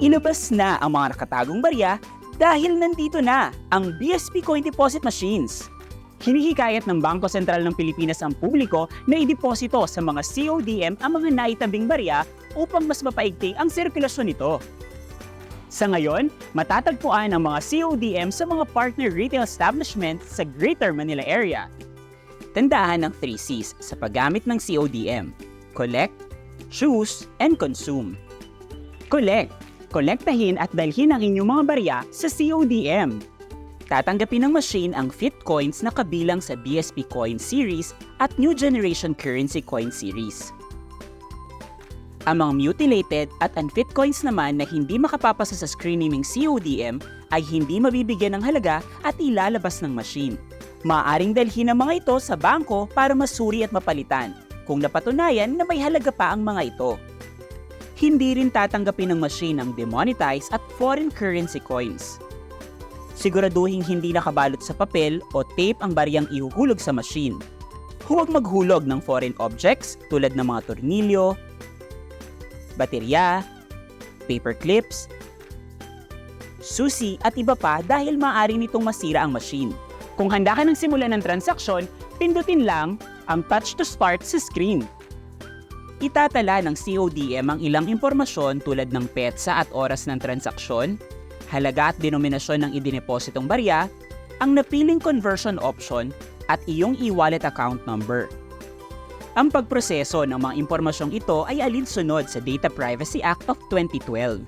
Inabas na ang mga nakatagong barya dahil nandito na ang BSP Coin Deposit Machines. Hinihikayat ng Bangko Sentral ng Pilipinas ang publiko na ideposito sa mga CODM ang mga naitabing barya upang mas mapaigting ang sirkulasyon nito. Sa ngayon, matatagpuan ang mga CODM sa mga partner retail establishment sa Greater Manila area. Tandaan ang 3 C's sa paggamit ng CODM. Collect, choose, and consume. Collect. Kolektahin at dalhin ang inyong mga barya sa CODM. Tatanggapin ng machine ang fit coins na kabilang sa BSP Coin Series at New Generation Currency Coin Series. Ang mga mutilated at unfit coins naman na hindi makapapasa sa screen naming CODM ay hindi mabibigyan ng halaga at ilalabas ng machine. Maaaring dalhin ang mga ito sa bangko para masuri at mapalitan kung napatunayan na may halaga pa ang mga ito. Hindi rin tatanggapin ng machine ang demonetized at foreign currency coins. Siguraduhin hindi nakabalot sa papel o tape ang bariyang ihuhulog sa machine. Huwag maghulog ng foreign objects tulad ng mga tornilyo, baterya, paper clips, susi at iba pa dahil maaari nitong masira ang machine. Kung handa ka ng simulan ng transaksyon, pindutin lang ang touch to start sa screen. Itatala ng CODM ang ilang impormasyon tulad ng petsa at oras ng transaksyon, halaga at denominasyon ng idinepositong barya, ang napiling conversion option, at iyong e-wallet account number. Ang pagproseso ng mga impormasyong ito ay alinsunod sa Data Privacy Act of 2012.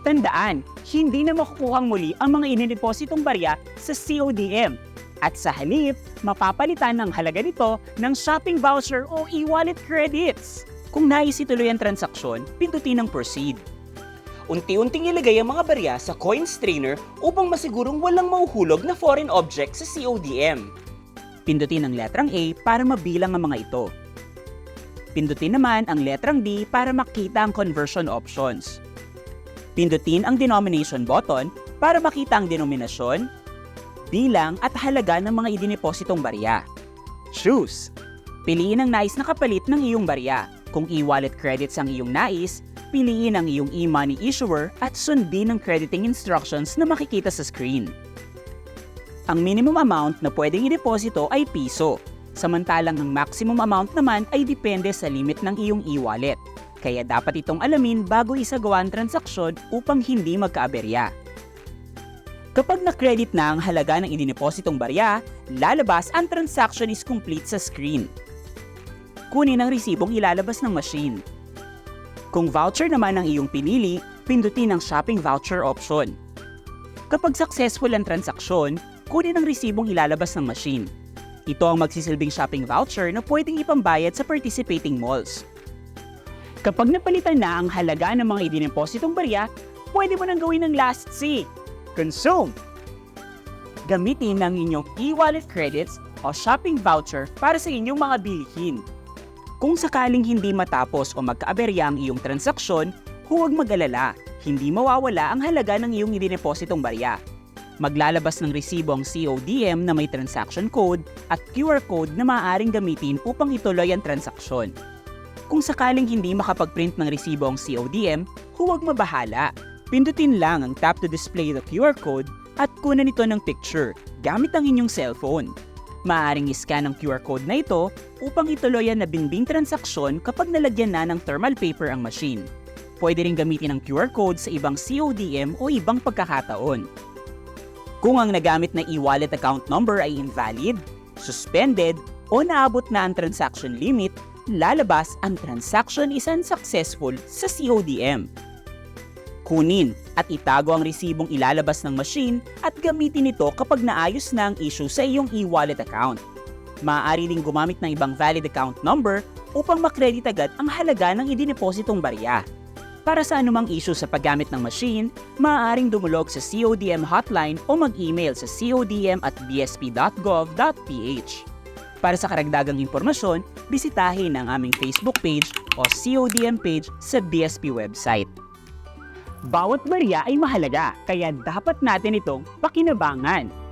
Tandaan, hindi na makukuhang muli ang mga inidepositong barya sa CODM at sa halip, mapapalitan ng halaga nito ng shopping voucher o e-wallet credits. Kung nais ituloy ang transaksyon, pindutin ang proceed. Unti-unting ilagay ang mga barya sa coin strainer upang masigurong walang mauhulog na foreign object sa CODM. Pindutin ang letrang A para mabilang ang mga ito. Pindutin naman ang letrang D para makita ang conversion options. Pindutin ang denomination button para makita ang denominasyon, bilang at halaga ng mga idinepositong barya. Choose. Piliin ang nais na kapalit ng iyong barya. Kung e-wallet credits ang iyong nais, piliin ang iyong e-money issuer at sundin ang crediting instructions na makikita sa screen. Ang minimum amount na pwedeng ideposito ay piso, samantalang ang maximum amount naman ay depende sa limit ng iyong e-wallet. Kaya dapat itong alamin bago isagawa ang transaksyon upang hindi magkaaberya. Kapag na-credit na ang halaga ng idinepositong barya, lalabas ang transaction is complete sa screen. Kunin ang resibong ilalabas ng machine. Kung voucher naman ang iyong pinili, pindutin ang shopping voucher option. Kapag successful ang transaksyon, kunin ang resibong ilalabas ng machine. Ito ang magsisilbing shopping voucher na pwedeng ipambayad sa participating malls. Kapag napalitan na ang halaga ng mga idinepositong barya, pwede mo nang gawin ang last C, consume. Gamitin ang inyong e-wallet credits o shopping voucher para sa inyong mga bilihin. Kung sakaling hindi matapos o magkaaberya ang iyong transaksyon, huwag mag-alala, hindi mawawala ang halaga ng iyong idinepositong barya. Maglalabas ng resibo ang CODM na may transaction code at QR code na maaaring gamitin upang ituloy ang transaksyon. Kung sakaling hindi makapag-print ng resibo ang CODM, huwag mabahala. Pindutin lang ang tap to display the QR code at kunan ito ng picture gamit ang inyong cellphone. Maaaring iscan ang QR code na ito upang ituloy ang nabinbing transaksyon kapag nalagyan na ng thermal paper ang machine. Pwede rin gamitin ang QR code sa ibang CODM o ibang pagkakataon. Kung ang nagamit na e-wallet account number ay invalid, suspended, o naabot na ang transaction limit, lalabas ang transaction is unsuccessful sa CODM. Kunin at itago ang resibong ilalabas ng machine at gamitin ito kapag naayos na ang issue sa iyong e-wallet account. Maaari ding gumamit ng ibang valid account number upang makredit agad ang halaga ng idinepositong barya. Para sa anumang issue sa paggamit ng machine, maaaring dumulog sa CODM hotline o mag-email sa codm at bsp.gov.ph. Para sa karagdagang impormasyon, bisitahin ang aming Facebook page o CODM page sa BSP website. Bawat barya ay mahalaga, kaya dapat natin itong pakinabangan.